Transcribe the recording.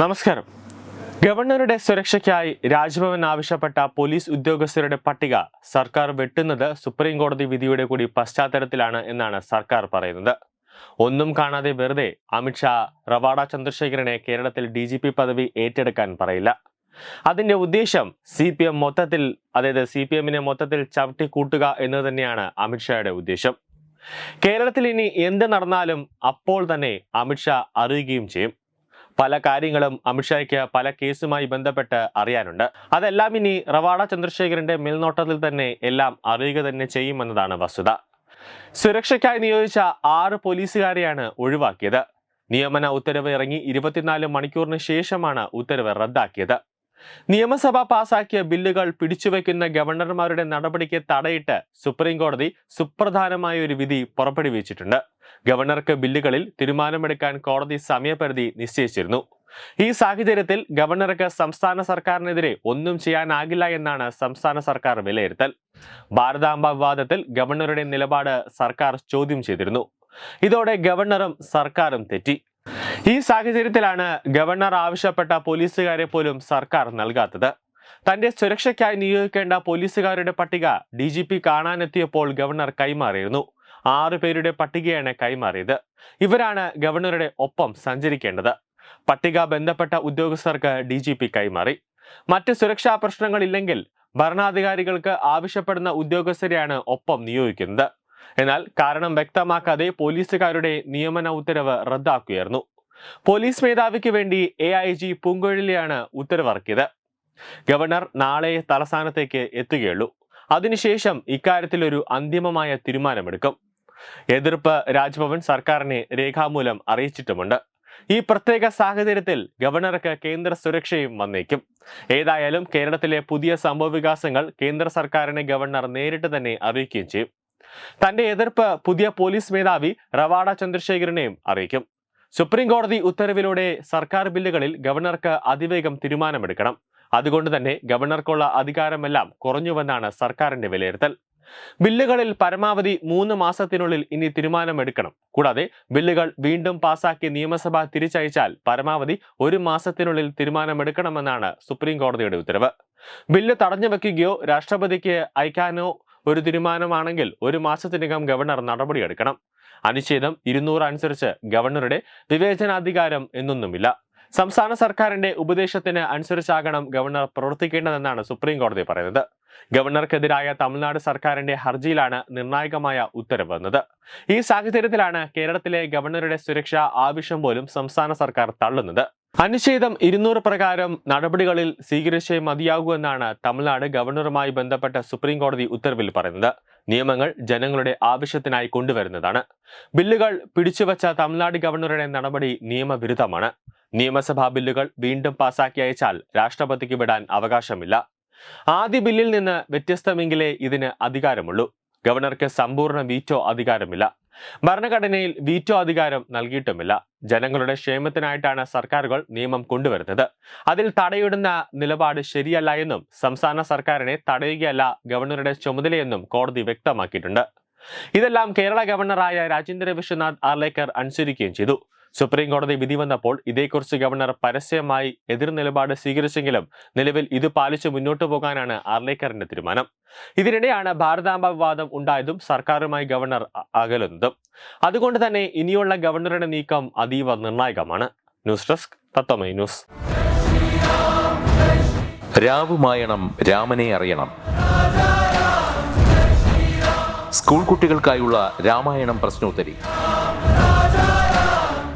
നമസ്കാരം. ഗവർണറുടെ സുരക്ഷയ്ക്കായി രാജ്ഭവൻ ആവശ്യപ്പെട്ട പോലീസ് ഉദ്യോഗസ്ഥരുടെ പട്ടിക സർക്കാർ വെട്ടുന്നത് സുപ്രീം കോടതി വിധിയുടെ കൂടി പശ്ചാത്തലത്തിലാണ് എന്നാണ് സർക്കാർ പറയുന്നത്. ഒന്നും കാണാതെ വെറുതെ അമിത്ഷാ റവാഡ ചന്ദ്രശേഖരനെ കേരളത്തിൽ ഡി ജി പി പദവി ഏറ്റെടുക്കാൻ പറയില്ല. അതിന്റെ ഉദ്ദേശം സി പി എം മൊത്തത്തിൽ അതായത് സി പി എമ്മിനെ മൊത്തത്തിൽ ചവിട്ടി കൂട്ടുക എന്ന് തന്നെയാണ് അമിത്ഷായുടെ ഉദ്ദേശം. കേരളത്തിൽ ഇനി എന്ത് നടന്നാലും അപ്പോൾ തന്നെ അമിത്ഷാ അറിയുകയും ചെയ്യും. പല കാര്യങ്ങളും അമിത്ഷായ്ക്ക് പല കേസുമായി ബന്ധപ്പെട്ട് അറിയാനുണ്ട്. അതെല്ലാം ഇനി റവാഡ ചന്ദ്രശേഖരന്റെ മേൽനോട്ടത്തിൽ തന്നെ എല്ലാം അറിയുക തന്നെ ചെയ്യുമെന്നതാണ് വസ്തുത. സുരക്ഷയ്ക്കായി നിയോഗിച്ച ആറ് പോലീസുകാരെയാണ് ഒഴിവാക്കിയത്. നിയമന ഉത്തരവ് ഇറങ്ങി ഇരുപത്തിനാല് മണിക്കൂറിന് ശേഷമാണ് ഉത്തരവ് റദ്ദാക്കിയത്. നിയമസഭ പാസാക്കിയ ബില്ലുകൾ പിടിച്ചുവെക്കുന്ന ഗവർണർമാരുടെ നടപടിക്ക് തടയിട്ട് സുപ്രീം കോടതി സുപ്രധാനമായ ഒരു വിധി പുറപ്പെടുവിച്ചിട്ടുണ്ട്. ഗവർണർക്ക് ബില്ലുകളിൽ തീരുമാനമെടുക്കാൻ കോടതി സമയപരിധി നിശ്ചയിച്ചിരുന്നു. ഈ സാഹചര്യത്തിൽ ഗവർണർക്ക് സംസ്ഥാന സർക്കാരിനെതിരെ ഒന്നും ചെയ്യാനാകില്ല എന്നാണ് സംസ്ഥാന സർക്കാർ വിലയിരുത്തൽ. ഭാരതാംബ വിവാദത്തിൽ ഗവർണറുടെ നിലപാട് സർക്കാർ ചോദ്യം ചെയ്തിരുന്നു. ഇതോടെ ഗവർണറും സർക്കാരും തെറ്റി. ഈ സാഹചര്യത്തിലാണ് ഗവർണർ ആവശ്യപ്പെട്ട പോലീസുകാരെ പോലും സർക്കാർ നൽകാത്തത്. തന്റെ സുരക്ഷയ്ക്കായി നിയോഗിക്കേണ്ട പോലീസുകാരുടെ പട്ടിക ഡി ജി പി കാണാനെത്തിയപ്പോൾ ഗവർണർ കൈമാറിയിരുന്നു. ആറു പേരുടെ പട്ടികയാണ് കൈമാറിയത്. ഇവരാണ് ഗവർണറുടെ ഒപ്പം സഞ്ചരിക്കേണ്ടത്. പട്ടിക ബന്ധപ്പെട്ട ഉദ്യോഗസ്ഥർക്ക് ഡി ജി പി കൈമാറി. മറ്റ് സുരക്ഷാ പ്രശ്നങ്ങളില്ലെങ്കിൽ ഭരണാധികാരികൾക്ക് ആവശ്യപ്പെടുന്ന ഉദ്യോഗസ്ഥരെയാണ് ഒപ്പം നിയോഗിക്കുന്നത്. എന്നാൽ കാരണം വ്യക്തമാക്കാതെ പോലീസുകാരുടെ നിയമന ഉത്തരവ് റദ്ദാക്കുകയായിരുന്നു. പോലീസ് മേധാവിക്ക് വേണ്ടി എ ഐ ജി പൂങ്കൊഴിലിയാണ് ഉത്തരവിറക്കിയത്. ഗവർണർ നാളെ തലസ്ഥാനത്തേക്ക് എത്തുകയുള്ളൂ. അതിനുശേഷം ഇക്കാര്യത്തിൽ ഒരു അന്തിമമായ തീരുമാനമെടുക്കും. എതിർപ്പ് രാജ്ഭവൻ സർക്കാരിനെ രേഖാമൂലം അറിയിച്ചിട്ടുമുണ്ട്. ഈ പ്രത്യേക സാഹചര്യത്തിൽ ഗവർണർക്ക് കേന്ദ്ര സുരക്ഷയും വന്നേക്കും. ഏതായാലും കേരളത്തിലെ പുതിയ സംഭവവികാസങ്ങൾ കേന്ദ്ര സർക്കാരിനെ ഗവർണർ നേരിട്ട് തന്നെ അറിയിക്കുകയും ചെയ്യും. തന്റെ എതിർപ്പ് പുതിയ പോലീസ് മേധാവി റവാഡ ചന്ദ്രശേഖരനെയും അറിയിക്കും. സുപ്രീം കോടതി ഉത്തരവിലൂടെ സർക്കാർ ബില്ലുകളിൽ ഗവർണർക്ക് അതിവേഗം തീരുമാനമെടുക്കണം. അതുകൊണ്ട് തന്നെ ഗവർണർക്കുള്ള അധികാരമെല്ലാം കുറഞ്ഞുവെന്നാണ് സർക്കാരിന്റെ വിലയിരുത്തൽ. ബില്ലുകളിൽ പരമാവധി മൂന്ന് മാസത്തിനുള്ളിൽ ഇനി തീരുമാനമെടുക്കണം. കൂടാതെ ബില്ലുകൾ വീണ്ടും പാസാക്കി നിയമസഭ തിരിച്ചയച്ചാൽ പരമാവധി ഒരു മാസത്തിനുള്ളിൽ തീരുമാനമെടുക്കണമെന്നാണ് സുപ്രീം കോടതിയുടെ ഉത്തരവ്. ബില്ല് തടഞ്ഞു വെക്കുകയോ രാഷ്ട്രപതിക്ക് അയക്കാനോ ഒരു തീരുമാനമാണെങ്കിൽ ഒരു മാസത്തിനകം ഗവർണർ നടപടിയെടുക്കണം. അനുച്ഛേദം ഇരുന്നൂറ് അനുസരിച്ച് ഗവർണറുടെ വിവേചനാധികാരം എന്നൊന്നുമില്ല. സംസ്ഥാന സർക്കാരിന്റെ ഉപദേശത്തിന് അനുസരിച്ചാകണം ഗവർണർ പ്രവർത്തിക്കേണ്ടതെന്നാണ് സുപ്രീം കോടതി പറയുന്നത്. ഗവർണർക്കെതിരായ തമിഴ്നാട് സർക്കാരിന്റെ ഹർജിയിലാണ് നിർണായകമായ ഉത്തരവ് വന്നത്. ഈ സാഹചര്യത്തിലാണ് കേരളത്തിലെ ഗവർണറുടെ സുരക്ഷ ആവശ്യം പോലും സംസ്ഥാന സർക്കാർ തള്ളുന്നത്. അനുച്ഛേദം ഇരുന്നൂറ് പ്രകാരം നടപടികളിൽ സ്വീകരിച്ചേ മതിയാകൂ എന്നാണ് തമിഴ്നാട് ഗവർണറുമായി ബന്ധപ്പെട്ട സുപ്രീം കോടതി ഉത്തരവിൽ പറയുന്നത്. നിയമങ്ങൾ ജനങ്ങളുടെ ആവശ്യത്തിനായി കൊണ്ടുവരുന്നതാണ്. ബില്ലുകൾ പിടിച്ചുവച്ച തമിഴ്നാട് ഗവർണറുടെ നടപടി നിയമവിരുദ്ധമാണ്. നിയമസഭാ ബില്ലുകൾ വീണ്ടും പാസാക്കി അയച്ചാൽ രാഷ്ട്രപതിക്ക് വിടാൻ അവകാശമില്ല. ആദ്യ ബില്ലിൽ നിന്ന് വ്യത്യസ്തമെങ്കിലേ ഇതിന് അധികാരമുള്ളൂ. ഗവർണർക്ക് സമ്പൂർണ വീറ്റോ അധികാരമില്ല. ഭരണഘടനയിൽ വീറ്റോ അധികാരം നൽകിയിട്ടുമില്ല. ജനങ്ങളുടെ ക്ഷേമത്തിനായിട്ടാണ് സർക്കാരുകൾ നിയമം കൊണ്ടുവരുന്നത്. അതിൽ തടയിടുന്ന നിലപാട് ശരിയല്ല എന്നും സംസ്ഥാന സർക്കാരിനെ തടയുകയല്ല ഗവർണറുടെ ചുമതലയെന്നും കോടതി വ്യക്തമാക്കിയിട്ടുണ്ട്. ഇതെല്ലാം കേരള ഗവർണറായ രാജേന്ദ്ര വിശ്വനാഥ് ആർലേക്കർ അനുസരിക്കുകയും ചെയ്തു. സുപ്രീം കോടതി വിധി വന്നപ്പോൾ ഇതേക്കുറിച്ച് ഗവർണർ പരസ്യമായി എതിർ നിലപാട് സ്വീകരിച്ചെങ്കിലും നിലവിൽ ഇത് പാലിച്ച് മുന്നോട്ടു പോകാനാണ് ആർലേക്കറിന്റെ തീരുമാനം. ഇതിനിടെയാണ് ഭാരതാംബ വിവാദം ഉണ്ടായതും സർക്കാരുമായി ഗവർണർ അകലുന്നതും. അതുകൊണ്ട് തന്നെ ഇനിയുള്ള ഗവർണറുടെ നീക്കം അതീവ നിർണായകമാണ്. News desk Tatwamayi news. രാവുമായണം രാമനെ അറിയണം. സ്കൂൾ കുട്ടികൾക്കായുള്ള രാമായണം പ്രശ്നോത്തരി.